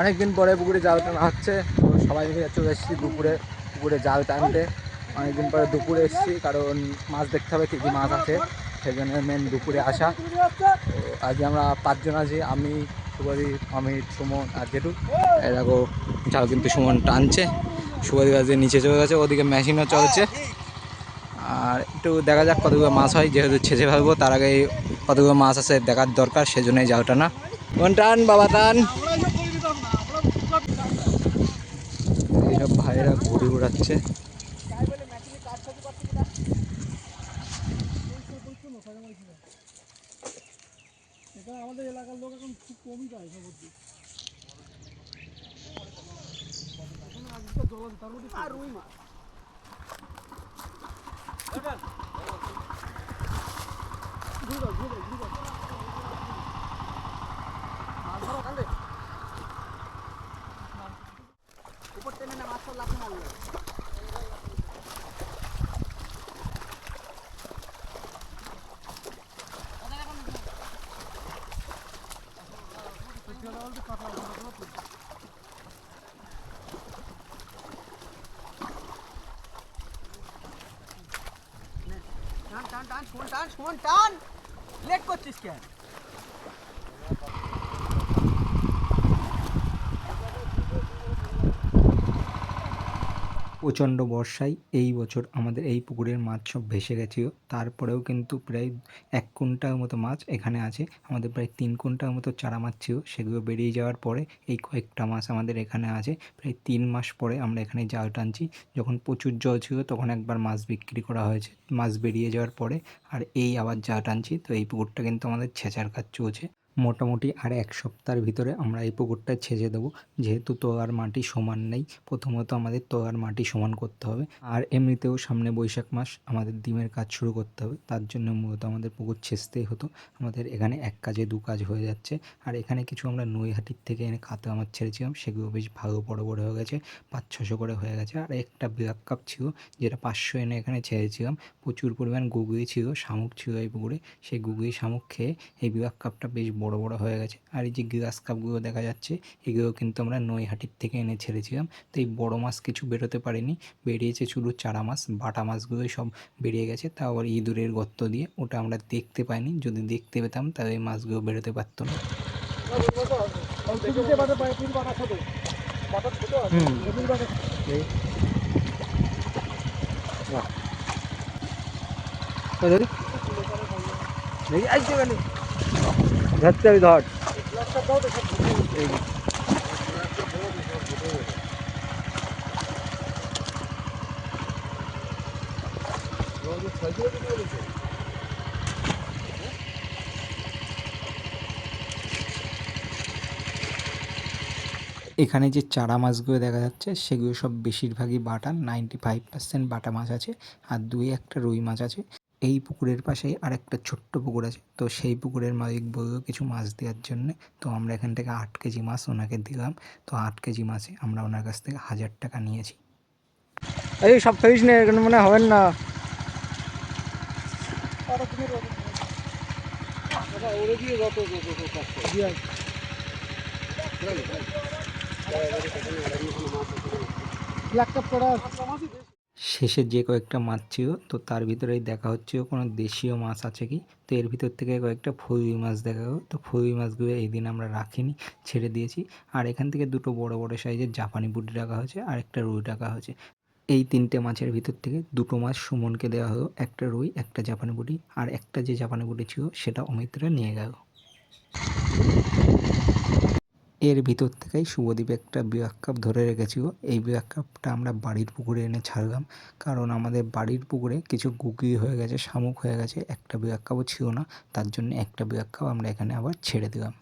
অনেকদিন পরে পুকুরে জাল টানা হচ্ছে সবাই মিলে চলে এসেছি দুপুরে, পুকুরে জাল টানতে। অনেকদিন পরে দুপুরে এসেছি, কারণ মাছ দেখতে হবে কী কী মাছ আছে, সেই জন্য মেন দুপুরে আসা। তো আজকে আমরা পাঁচজন আছি, আমি শুভদীপ অমিত সুমন আর জেঠু। এই দেখো জাল কিন্তু সুমন টানছে। শুভদীপ আজকে নিচে চলে গেছে ওদিকে মেশিনও চলছে। আর একটু দেখা যাক কতগুলো মাছ হয় যেহেতু ছেঁচে ফেলব তার আগে কতগুলো মাছ আছে দেখার দরকার সেজন্যই জাল টানা কোন টান বাবা টান। এইসব ভাইয়েরা ঘুরে ঘুরাচ্ছে আমাদের এলাকার লোক এখন খুব কমই পায় খবর দিই আর রুই মাছ ঘুরে ঘুরে ঘুরে উপর টেনে না মাছটা লাফে মারলো টান টান টান শোন টান শোন টান লেট করছিস কেন? প্রচণ্ড বর্ষায় এই বছর আমাদের এই পুকুরের মাছ সব ভেসে গেছিল। তারপরেও কিন্তু প্রায় এক কুইন্টাল মতো মাছ এখানে আছে। আমাদের প্রায় তিন কুইন্টাল মতো চারা মাছ ছিল। সেগুলো বেরিয়ে যাওয়ার পরে এই কয়েকটা মাছ আমাদের এখানে আছে। প্রায় তিন মাস পরে আমরা এখানে জাল টানছি। যখন প্রচুর জল ছিল তখন একবার মাছ বিক্রি করা হয়েছে। মাছ বেরিয়ে যাওয়ার পরে আর এই আবার জাল টানছি। তো এই পুকুরটা কিন্তু আমাদের ছেঁচার কাজ চলছে। মোটামুটি আর এক সপ্তাহের ভিতরে আমরা এই পুকুরটা ছেঁচে দেবো। যেহেতু তোয়ার মাটি সমান নেই, প্রথমত আমাদের তোয়ার মাটি সমান করতে হবে। আর এমনিতেও সামনে বৈশাখ মাস, আমাদের ডিমের কাজ শুরু করতে হবে। তার জন্য মূলত আমাদের পুকুর ছেঁচতেই হতো। আমাদের এখানে এক কাজে দু কাজ হয়ে যাচ্ছে। আর এখানে কিছু আমরা নৈহাটির থেকে এনে খাতে আমার ছেড়েছিলাম, সেগুলো বেশ ভালো বড় বড় হয়ে গেছে, পাঁচ ছশো করে হয়ে গেছে। আর একটা ব্ল্যাক কাপ ছিল, যেটা পাঁচশো এনে এখানে ছেড়েছিলাম। প্রচুর পরিমাণ গুগলি ছিল, শামুক ছিল এই পুকুরে। সেই গুগুই শামুক খেয়ে এই ব্ল্যাক কাপটা বেশ বড় বড় হয়ে গেছে। আর এই যে গ্রাস কাপগুলো দেখা যাচ্ছে এগুলো কিন্তু আমরা নৈহাটির থেকে এনে ছেড়েছিলাম। তো এই বড় মাছ কিছু বেরোতে পারেনি। বেরিয়েছে শুধু চারা মাছ বাটা মাছগুলোই সব বেরিয়ে গেছে। তাও আবার ইঁদুরের গর্ত দিয়ে ওটা আমরা দেখতে পাইনি। যদি দেখতে পেতাম তাহলে এই মাছগুলো বেরোতে পারতো না। দেখি আইছে কেন ধরতে হবে ধর। এখানে যে চারা মাছগুলো দেখা যাচ্ছে, সেগুলো সব বেশিরভাগই বাটা নাইনটি ফাইভ পার্সেন্ট বাটা মাছ আছে, আর দুই একটা রুই মাছ আছে। এই পুকুরের পাশেই আরেকটা ছোট্ট পুকুর আছে। তো সেই পুকুরের মালিক বলল কিছু মাছ দেওয়ার জন্য। তো আমরা এখান থেকে আট কেজি মাছ ওনাকে দিলাম। তো আট কেজি মাছে আমরা ওনার কাছ থেকে হাজার টাকা নিয়েছি। এই সব ফেরিস নেই এখানে মনে হবেন না। ওরে দিয়ে শেষে যে কয়েকটা মাছ ছিল, তো তার ভিতরেই দেখা হচ্ছিল কোনো দেশীয় মাছ আছে কি? তো এর ভিতর থেকে কয়েকটা ফুলুই মাছ দেখা গেলো। তো ফুলুই মাছগুলো এই দিন আমরা রাখিনি, ছেড়ে দিয়েছি। আর এখান থেকে দুটো বড় বড় সাইজের জাপানি বুটি রাখা হয়েছে, আর একটা রুই রাখা হয়েছে। এই তিনটে মাছের ভিতর থেকে দুটো মাছ সুমনকে দেওয়া হলো, একটা রুই, একটা জাপানি বুটি। আর একটা যে জাপানি বুটি ছিল, সেটা অমিতরা নিয়ে গেল। এর ভিতর থেকেই শুভদ্বীপ একটা বিরাট কাপ ধরে রেখেছিল। এই বিরাট কাপটা আমরা বাড়ির পুকুরে এনে ছাড়লাম। কারণ আমাদের বাড়ির পুকুরে কিছু গুগি হয়ে গেছে, শামুক হয়ে গেছে। একটা বিরাট কাপও ছিল না। তার জন্য একটা বিরাট কাপ আমরা এখানে আবার ছেড়ে দিলাম।